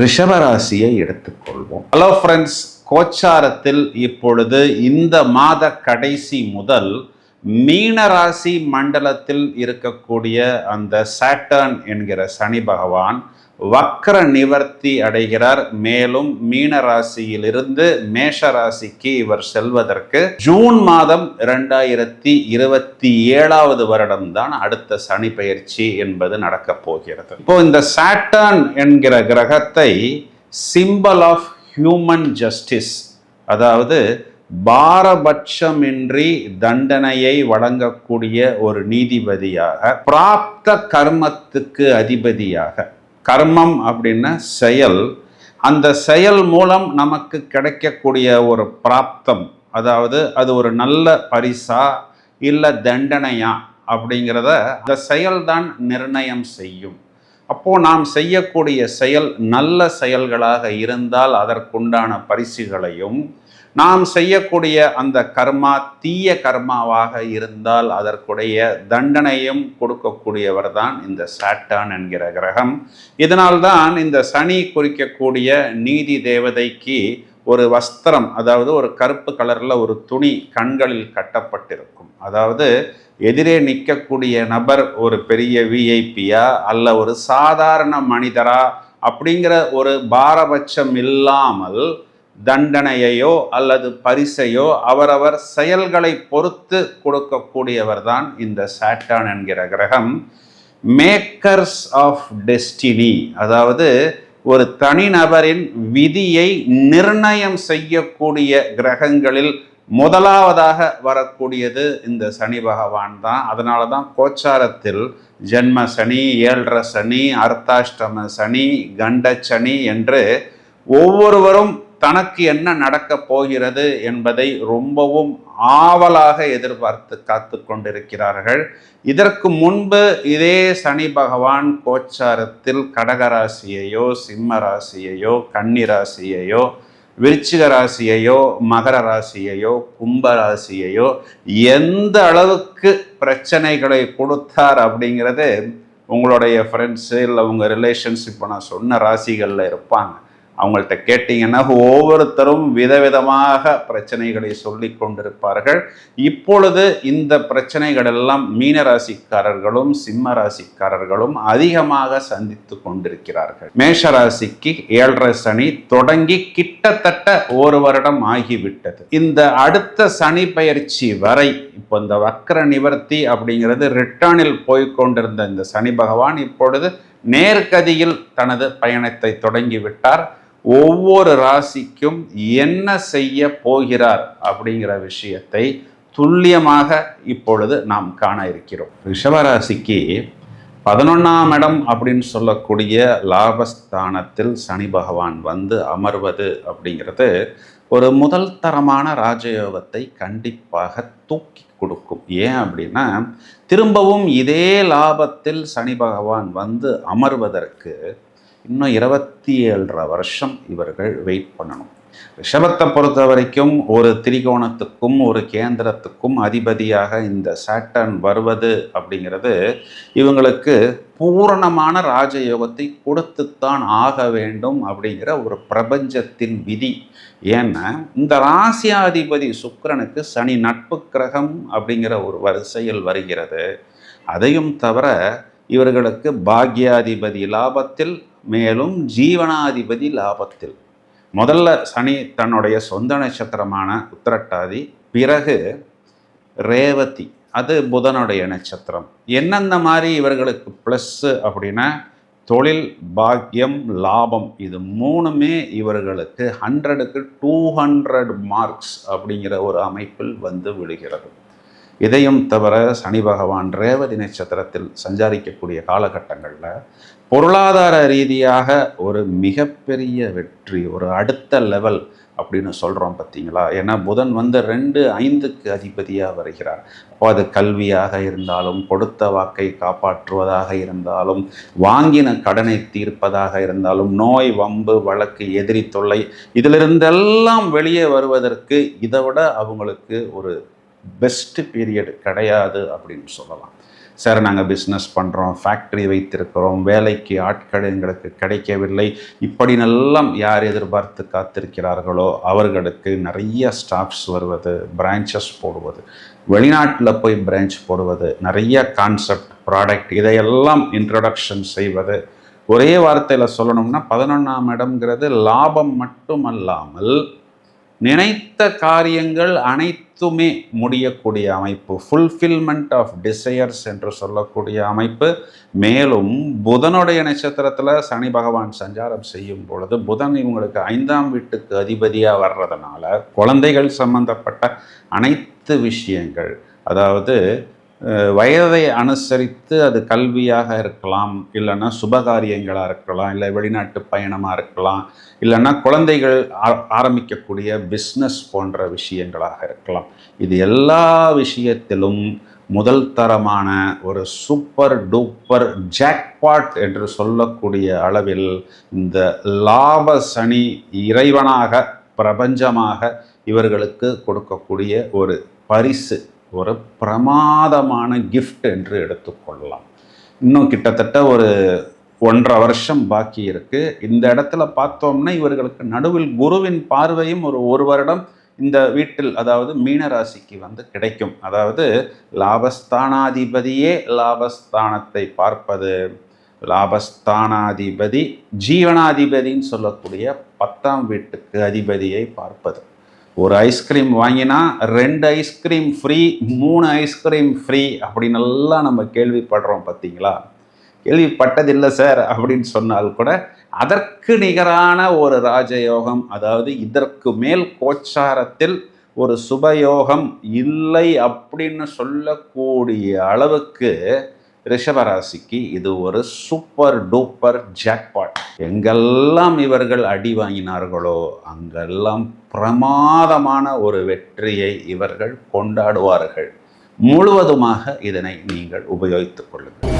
ரிஷபராசியை எடுத்துக்கொள்வோம். Hello friends கோச்சாரத்தில் இப்பொழுது இந்த மாத கடைசி முதல் மீனராசி மண்டலத்தில் இருக்கக்கூடிய அந்த சாட்டர்ன் என்கிற சனி பகவான் வக்ர நிவர்த்தி அடைகிறார். மேலும் மீன ராசியிலிருந்து மேஷ ராசிக்கு இவர் செல்வதற்கு ஜூன் மாதம் இரண்டாயிரத்தி இருபத்தி ஏழாவது வருடம்தான் அடுத்த சனி பயிற்சி என்பது நடக்கப் போகிறது. இப்போ இந்த சாட்டர்ன் என்கிற கிரகத்தை சிம்பல் ஆஃப் ஹியூமன் ஜஸ்டிஸ் அதாவது பாரபட்சமின்றி தண்டனையை வழங்கக்கூடிய ஒரு நீதிபதியாக பிராப்த கர்மத்துக்கு அதிபதியாக கர்மம் அப்படின்னா செயல். அந்த செயல் மூலம் நமக்கு கிடைக்கக்கூடிய ஒரு பிராப்தம். அதாவது அது ஒரு நல்ல பரிசா இல்லை தண்டனையா அப்படிங்கிறத அந்த செயல்தான் நிர்ணயம் செய்யும். அப்போ நாம் செய்யக்கூடிய செயல் நல்ல செயல்களாக இருந்தால் அதற்குண்டான பரிசுகளையும் நாம் செய்யக்கூடிய அந்த கர்மா தீய கர்மாவாக இருந்தால் அதற்குடைய தண்டனையும் கொடுக்கக்கூடியவர் தான் இந்த சாட்டான் என்கிற கிரகம். இதனால்தான் இந்த சனி குறிக்கக்கூடிய நீதி தேவதைக்கு ஒரு வஸ்திரம் அதாவது ஒரு கருப்பு கலரில் ஒரு துணி கண்களில் கட்டப்பட்டிருக்கும். அதாவது எதிரே நிற்கக்கூடிய நபர் ஒரு பெரிய விஐபியா அல்ல ஒரு சாதாரண மனிதரா அப்படிங்கிற ஒரு பாரபட்சம் இல்லாமல் தண்டனையையோ அல்லது பரிசையோ அவரவர் செயல்களை பொறுத்து கொடுக்கக்கூடியவர் தான் இந்த சாட்டான் என்கிற கிரகம். மேக்கர்ஸ் ஆஃப் டெஸ்டினி அதாவது ஒரு தனிநபரின் விதியை நிர்ணயம் செய்யக்கூடிய கிரகங்களில் முதலாவதாக வரக்கூடியது இந்த சனி பகவான் தான். அதனால தான் கோச்சாரத்தில் ஜென்ம சனி ஏழரை சனி அர்த்தாஷ்டம சனி கண்ட சனி என்று ஒவ்வொருவரும் தனக்கு என்ன நடக்கப் போகிறது என்பதை ரொம்பவும் ஆவலாக எதிர்பார்த்து காத்து கொண்டிருக்கிறார்கள். இதற்கு முன்பு இதே சனி பகவான் கோச்சாரத்தில் கடகராசியையோ சிம்ம ராசியையோ கன்னிராசியையோ விருச்சிக ராசியையோ மகர ராசியையோ கும்ப ராசியையோ எந்த அளவுக்கு பிரச்சனைகளை கொடுத்தார் அப்படிங்கிறது உங்களுடைய ஃப்ரெண்ட்ஸு இல்லை உங்கள் ரிலேஷன்ஸ் இப்போ நான் சொன்ன ராசிகளில் இருப்பாங்க. அவங்கள்ட்ட கேட்டிங்கன்னா ஒவ்வொருத்தரும் விதவிதமாக பிரச்சனைகளை சொல்லி கொண்டிருப்பார்கள். இப்பொழுது இந்த பிரச்சனைகள் எல்லாம் மீன ராசிக்காரர்களும் சிம்ம ராசிக்காரர்களும் அதிகமாக சந்தித்து கொண்டிருக்கிறார்கள். மேஷ ராசிக்கு ஏழரை சனி தொடங்கி கிட்டத்தட்ட ஒரு வருடம் ஆகிவிட்டது. இந்த அடுத்த சனி பயிற்சி வரை இப்போ இந்த வக்கர நிவர்த்தி அப்படிங்கிறது ரிட்டர்னில் போய்கொண்டிருந்த இந்த சனி பகவான் இப்பொழுது நேர்கதியில் தனது பயணத்தை தொடங்கிவிட்டார் ஒவ்வொரு ராசிக்கும் என்ன செய்ய போகிறார் அப்படிங்கிற விஷயத்தை துல்லியமாக இப்பொழுது நாம் காண இருக்கிறோம். ரிஷபராசிக்கு பதினொன்றாம் இடம் அப்படின்னு சொல்லக்கூடிய லாபஸ்தானத்தில் சனி பகவான் வந்து அமர்வது அப்படிங்கிறது ஒரு முதல் தரமான ராஜயோகத்தை கண்டிப்பாக தூக்கி கொடுக்கும். ஏன் அப்படின்னா திரும்பவும் இதே லாபத்தில் சனி பகவான் வந்து அமர்வதற்கு இன்னும் இருபத்தி ஏழரை வருஷம் இவர்கள் வெயிட் பண்ணணும். ரிஷபத்தை பொறுத்த வரைக்கும் ஒரு திரிகோணத்துக்கும் ஒரு கேந்திரத்துக்கும் அதிபதியாக இந்த சாட்டன் வருவது அப்படிங்கிறது இவங்களுக்கு பூரணமான ராஜயோகத்தை கொடுத்துத்தான் ஆக வேண்டும் அப்படிங்கிற ஒரு பிரபஞ்சத்தின் விதி. ஏன்னா இந்த ராசியாதிபதி சுக்கிரனுக்கு சனி நட்பு கிரகம் அப்படிங்கிற ஒரு வரிசையில் வருகிறது. அதையும் தவிர இவர்களுக்கு பாக்யாதிபதி லாபத்தில் மேலும் ஜீவனாதிபதி லாபத்தில். முதல்ல சனி தன்னுடைய சொந்த நட்சத்திரமான உத்திரட்டாதி பிறகு ரேவதி அது புதனுடைய நட்சத்திரம். எந்தெந்த மாதிரி இவர்களுக்கு ப்ளஸ்ஸு அப்படின்னா தொழில் பாக்கியம் லாபம் இது மூணுமே இவர்களுக்கு ஹண்ட்ரடுக்கு டூ ஹண்ட்ரட் மார்க்ஸ் அப்படிங்கிற ஒரு அமைப்பில் வந்து விழுகிறது இதையும் தவிர சனி பகவான் ரேவதி நட்சத்திரத்தில் சஞ்சாரிக்கக்கூடிய காலகட்டங்களில் பொருளாதார ரீதியாக ஒரு மிகப்பெரிய வெற்றி ஒரு அடுத்த லெவல் அப்படின்னு சொல்கிறோம் பார்த்தீங்களா ஏன்னா புதன் வந்து ரெண்டு ஐந்துக்கு அதிபதியாக வருகிறார். அப்போ அது கல்வியாக இருந்தாலும் கொடுத்த வாக்கை காப்பாற்றுவதாக இருந்தாலும் வாங்கின கடனை தீர்ப்பதாக இருந்தாலும் நோய் வம்பு வழக்கு எதிரி தொல்லை இதிலிருந்தெல்லாம் வெளியே வருவதற்கு இதை விட அவங்களுக்கு ஒரு பெஸ்ட் பீரியட் கிடையாது அப்படின்னு சொல்லலாம். சார் நாங்கள் பிஸ்னஸ் பண்ணுறோம் ஃபேக்ட்ரி வைத்திருக்கிறோம் வேலைக்கு ஆட்கள் எங்களுக்கு கிடைக்கவில்லை. இப்படினெல்லாம் யார் எதிர்பார்த்து காத்திருக்கிறார்களோ அவர்களுக்கு நிறைய ஸ்டாஃப்ஸ் வருவது பிரான்ச்சஸ் போடுவது வெளிநாட்டில் போய் பிரான்ச் போடுவது நிறைய கான்செப்ட் ப்ராடக்ட் இதையெல்லாம் இன்ட்ரடக்ஷன் செய்வது. ஒரே வார்த்தையில் சொல்லணும்னா பதினொன்றாம் இடம்ங்கிறது லாபம் மட்டுமல்லாமல் நினைத்த காரியங்கள் அனைத்துமே முடியக்கூடிய அமைப்பு. ஃபுல்ஃபில்மெண்ட் ஆஃப் டிசையர்ஸ் என்று சொல்லக்கூடிய அமைப்பு. மேலும் புதனுடைய நட்சத்திரத்தில் சனி பகவான் சஞ்சாரம் செய்யும் பொழுது புதன் இவங்களுக்கு ஐந்தாம் வீட்டுக்கு அதிபதியாக வர்றதுனால குழந்தைகள் சம்பந்தப்பட்ட அனைத்து விஷயங்கள் அதாவது வயதை அனுசரித்து அது கல்வியாக இருக்கலாம் இல்லைன்னா சுபகாரியங்களாக இருக்கலாம் இல்லை வெளிநாட்டு பயணமாக இருக்கலாம் இல்லைன்னா குழந்தைகள் ஆ- ஆரம்பிக்கக்கூடிய பிஸ்னஸ் போன்ற விஷயங்களாக இருக்கலாம். இது எல்லா விஷயத்திலும் முதல் தரமான ஒரு சூப்பர் டூப்பர் ஜாக்பாட் என்று சொல்லக்கூடிய அளவில் இந்த லாப சனி இறைவனாக பிரபஞ்சமாக இவர்களுக்கு கொடுக்கக்கூடிய ஒரு பரிசு. ஒரு பிரமாதமான கிஃப்ட் என்று எடுத்துக்கொள்ளலாம். இன்னும் கிட்டத்தட்ட ஒரு ஒன்றரை வருஷம் பாக்கி இருக்கு. இந்த இடத்துல பார்த்தோம்னா இவர்களுக்கு நடுவில் குருவின் பார்வையும் ஒரு ஒரு வருடம் இந்த வீட்டில் அதாவது மீனராசிக்கு வந்து கிடைக்கும். அதாவது லாபஸ்தானாதிபதியே லாபஸ்தானத்தை பார்ப்பது. லாபஸ்தானாதிபதி ஜீவனாதிபதின்னு சொல்லக்கூடிய பத்தாம் வீட்டுக்கு அதிபதியை பார்ப்பது. ஒரு ஐஸ்கிரீம் வாங்கினா ரெண்டு ஐஸ்கிரீம் ஃப்ரீ மூணு ஐஸ்கிரீம் ஃப்ரீ அப்படின்னு எல்லாம் நம்ம கேள்விப்படுறோம் பார்த்தீங்களா? கேள்விப்பட்டதில்லை சார் அப்படின்னு சொன்னால் கூட அதற்கு நிகரான ஒரு ராஜயோகம் அதாவது இதற்கு மேல் கோச்சாரத்தில் ஒரு சுபயோகம் இல்லை அப்படின்னு சொல்லக்கூடிய அளவுக்கு ரிஷபராசிக்கு இது ஒரு சூப்பர் டூப்பர் ஜாக்பாட் எங்கெல்லாம் இவர்கள் அடி வாங்கினார்களோ அங்கெல்லாம் பிரமாதமான ஒரு வெற்றியை இவர்கள் கொண்டாடுவார்கள். முழுவதுமாக இதனை நீங்கள் உபயோகித்துக் கொள்ளுங்கள்.